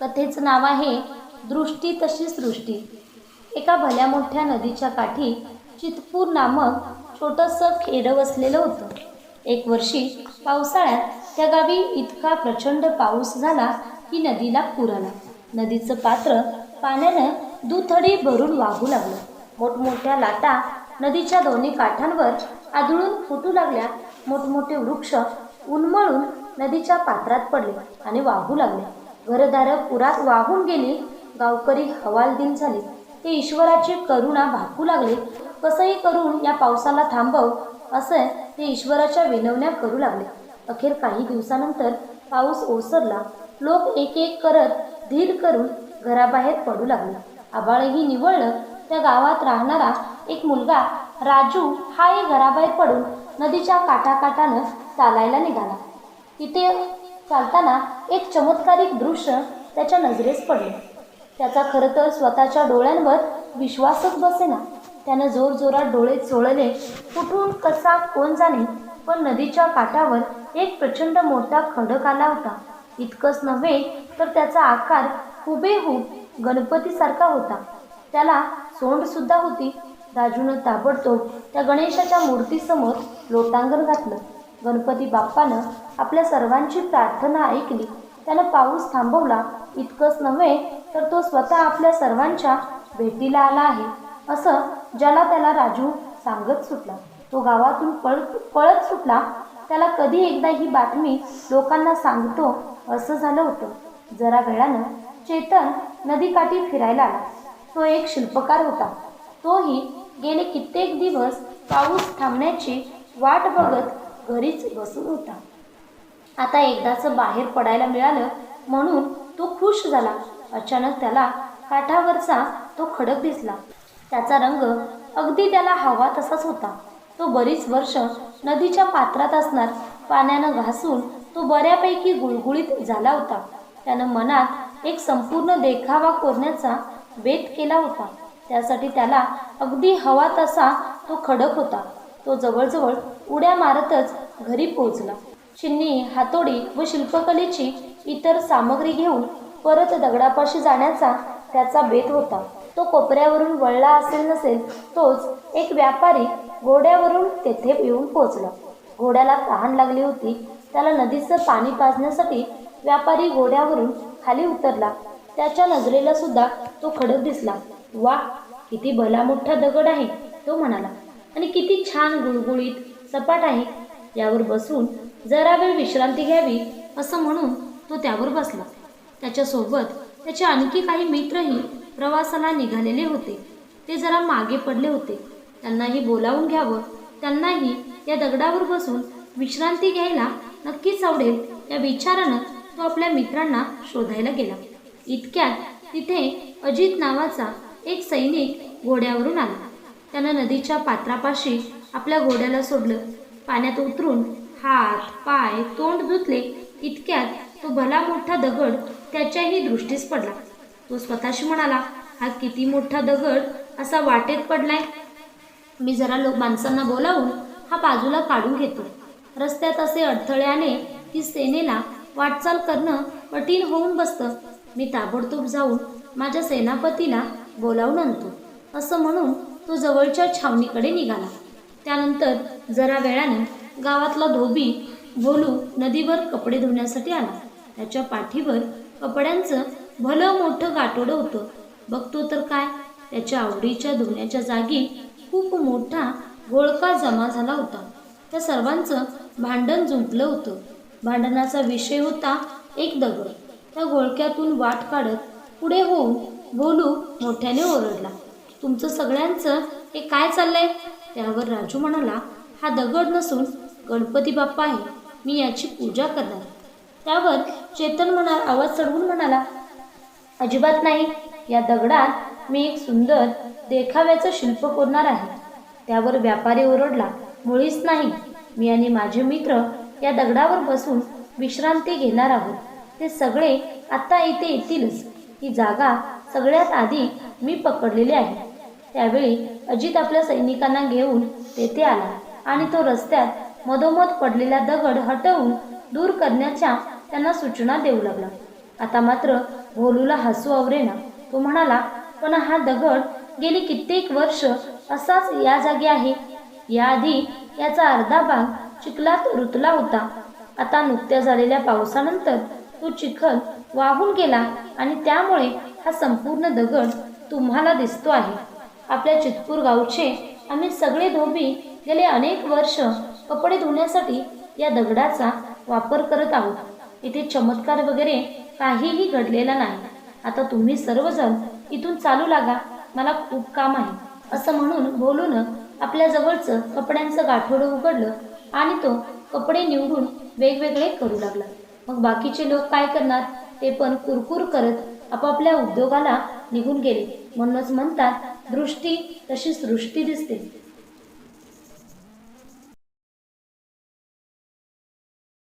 कथेचं नाव आहे दृष्टी तशी सृष्टी. एका भल्या मोठ्या नदीच्या काठी चितपूर नामक छोटंसं खेडं वसलेलं होतं. एक वर्षी पावसाळ्यात त्या गावी इतका प्रचंड पाऊस झाला की नदीला पूर आला. नदीचं पात्र पाण्यानं दुथडी भरून वाहू लागलं. मोठमोठ्या लाटा नदीच्या दोन्ही काठांवर आदळून फुटू लागल्या. मोठमोठे वृक्ष उन्मळून नदीच्या पात्रात पडले आणि वाहू लागले. घरदारं पुरात वाहून गेली. गावकरी हवालदिल झाले. ते ईश्वराची करुणा भाकू लागले. कसंही करून या पावसाला थांबव असं ते ईश्वराच्या विनवण्या करू लागले. अखेर काही दिवसानंतर पाऊस ओसरला. लोक एक एक करत धीर करून घराबाहेर पडू लागले. आबाळही निवळलं. त्या गावात राहणारा एक मुलगा राजू हाही घराबाहेर पडून नदीच्या काठाकाठानं चालायला निघाला. तिथे चालताना एक चमत्कारिक दृश्य त्याच्या नजरेस पडले. त्याचा खरं तर स्वतःच्या डोळ्यांवर विश्वासच बसेना. त्यानं जोरजोरात डोळे चोळले कुठून कसा कोण जाणे पण नदीच्या काठावर एक प्रचंड मोठा खडक आला होता. इतकंच नव्हे तर त्याचा आकार हुबेहूब गणपतीसारखा होता. त्याला सोंडसुद्धा होती. राजूनं ताबडतोब त्या गणेशाच्या मूर्तीसमोर लोटांगण घातलं. गणपती बाप्पानं आपल्या सर्वांची प्रार्थना ऐकली. त्यानं पाऊस थांबवला. इतकंच नव्हे तर तो स्वतः आपल्या सर्वांच्या भेटीला आला आहे असं ज्याला त्याला राजू सांगत सुटला. तो गावातून पळ पळत सुटला. त्याला कधी एकदा ही बातमी लोकांना सांगतो असं झालं होतं. जरा वेळानं चेतन नदीकाठी फिरायला आला. तो एक शिल्पकार होता. तोही गेले कित्येक दिवस पाऊस थांबण्याची वाट बघत घरीच बसून होता. आता एकदाचं बाहेर पडायला मिळालं म्हणून तो खुश झाला. अचानक त्याला काठावरचा तो खडक दिसला. त्याचा रंग अगदी त्याला हवा तसाच होता. तो बरीच वर्ष नदीच्या पात्रात असणार पाण्यानं घासून तो बऱ्यापैकी गुळगुळीत झाला होता. त्यानं मनात एक संपूर्ण देखावा कोरण्याचा बेत केला होता. त्यासाठी त्याला अगदी हवा तसा तो खडक होता. तो जवळजवळ उड्या मारतच घरी पोहोचला. चिन्नी हातोडी व शिल्पकलेची इतर सामग्री घेऊन परत दगडापाशी जाण्याचा त्याचा बेत होता. तो कोपऱ्यावरून वळला असेल नसेल तोच एक व्यापारी घोड्यावरून तेथे येऊन पोहोचला. घोड्याला तहान लागली होती. त्याला नदीचं पाणी पाजण्यासाठी व्यापारी घोड्यावरून खाली उतरला. त्याच्या नजरेला सुद्धा तो खडक दिसला. वा किती भला मोठा दगड आहे तो म्हणाला. आणि किती छान गुळगुळीत सपाट आहे. यावर बसून जरा वेळ विश्रांती घ्यावी असं म्हणून तो त्यावर बसला. त्याच्यासोबत त्याचे आणखी काही मित्रही प्रवासाला निघालेले होते. ते जरा मागे पडले होते. त्यांनाही बोलावून घ्यावं. त्यांनाही या दगडावर बसून विश्रांती घ्यायला नक्कीच आवडेल या विचारानं तो आपल्या मित्रांना शोधायला गेला. इतक्यात तिथे अजित नावाचा एक सैनिक घोड्यावरून आला. त्यानं नदीच्या पात्रापाशी आपल्या घोड्याला सोडलं. पाण्यात उतरून हात पाय तोंड धुतले इतक्यात तो भला मोठा दगड त्याच्याही दृष्टीस पडला. तो स्वतःशी म्हणाला हा किती मोठा दगड? असा वाटेत पडलाय. मी जरा लोक माणसांना बोलावून हा बाजूला काढून घेतो. रस्त्यात असे अडथळे आले की सेनेला वाटचाल करणं कठीण होऊन बसतं. मी ताबडतोब जाऊन माझ्या सेनापतीला बोलावून आणतो. असं म्हणून तो जवळच्या छावणीकडे निघाला. त्यानंतर जरा वेळाने गावातला धोबी भोलू नदीवर कपडे धुण्यासाठी आला. त्याच्या पाठीवर कपड्यांचं भलं मोठं गाठोडं होतं. बघतो तर काय? त्याच्या आवडीच्या धुण्याच्या जागी खूप मोठा गोळका जमा झाला होता. त्या सर्वांचं भांडण जुंपलं होतं. भांडणाचा विषय होता एक दगड. त्या गोळक्यातून वाट काढत पुढे होऊन भोलू मोठ्याने ओरडला तुमचं सगळ्यांचं हे काय चाललंय? त्यावर राजू म्हणाला हा दगड नसून गणपती बाप्पा आहे. मी याची पूजा करणार. त्यावर चेतन म्हणा आवाज चढवून म्हणाला अजिबात नाही. या दगडात मी एक सुंदर देखाव्याचं शिल्प कोरणार आहे. त्यावर व्यापारी ओरडला मुळीच नाही. मी आणि माझे मित्र या दगडावर बसून विश्रांती घेणार आहोत. ते सगळे आत्ता इथे येतीलच. ही जागा सगळ्यात आधी मी पकडलेली आहे. त्यावेळी अजित आपल्या सैनिकांना घेऊन तेथे आला. आणि तो रस्त्यात मधोमध पडलेला दगड हटवून दूर करण्याच्या त्यांना सूचना देऊ लागला. आता मात्र भोलूला हसू आवरेना. तो म्हणाला पण हा दगड गेली कित्येक वर्ष असाच या जागी आहे. याआधी याचा अर्धा भाग चिखलात रुतला होता. आता नुकत्या झालेल्या पावसानंतर तो चिखल वाहून गेला आणि त्यामुळे हा संपूर्ण दगड तुम्हाला दिसतो आहे. आपल्या चितपूर गावचे आम्ही सगळे धोबी गेले अनेक वर्ष कपडे धुण्यासाठी या दगडाचा वापर करत आहोत. इथे चमत्कार वगैरे काहीही घडलेला नाही. आता तुम्ही सर्वजण इथून चालू लागा. मला खूप काम आहे. असं म्हणून बोलून आपल्या जवळचं कपड्यांचं गाठोडं उघडलं आणि तो कपडे निवडून वेगवेगळे करू लागला. मग बाकीचे लोक काय करणार? ते पण कुरकुर करत आपापल्या उद्योगाला निघून गेले. म्हणूनच म्हणतात दृष्टी तशी सृष्टी दिसते.